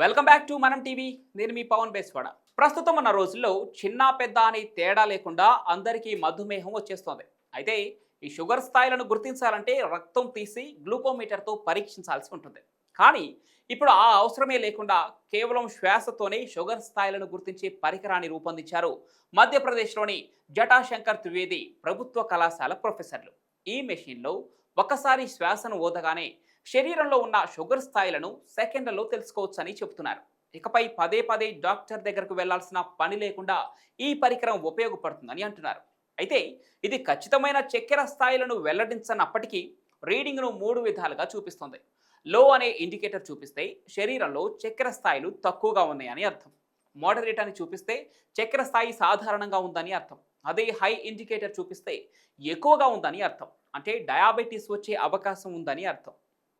Welcome back to మనం TV. నేను మీ పవన్ బేస్వాడ. ప్రస్తుతం ఉన్న రోజుల్లో చిన్న పెద్ద అని తేడా లేకుండా అందరికీ మధుమేహం వచ్చేస్తోంది. అయితే ఈ షుగర్ స్థాయిలను గుర్తించాలంటే రక్తం తీసి గ్లూకోమీటర్తో పరీక్షించాల్సి ఉంటుంది. కానీ ఇప్పుడు ఆ అవసరమే లేకుండా కేవలం శ్వాసతోనే షుగర్ స్థాయిలను గుర్తించే పరికరాన్ని రూపొందించారు మధ్యప్రదేశ్లోని జటాశంకర్ త్రివేది ప్రభుత్వ కళాశాల ప్రొఫెసర్లు. ఈ మెషిన్లో ఒకసారి శ్వాసను ఓదగానే శరీరంలో ఉన్న షుగర్ స్థాయిలను సెకండ్లలో తెలుసుకోవచ్చని చెబుతున్నారు. ఇకపై పదే పదే డాక్టర్ దగ్గరకు వెళ్ళాల్సిన పని లేకుండా ఈ పరికరం ఉపయోగపడుతుందని అంటున్నారు. అయితే ఇది ఖచ్చితమైన చక్కెర స్థాయిలను వెల్లడించనప్పటికీ రీడింగ్ను మూడు విధాలుగా చూపిస్తుంది. లో అనే ఇండికేటర్ చూపిస్తే శరీరంలో చక్కెర స్థాయిలు తక్కువగా ఉన్నాయని అర్థం. మోడరేట్ అని చూపిస్తే చక్కెర స్థాయి సాధారణంగా ఉందని అర్థం. అదే హై ఇండికేటర్ చూపిస్తే ఎక్కువగా ఉందని అర్థం. అంటే డయాబెటీస్ వచ్చే అవకాశం ఉందని అర్థం.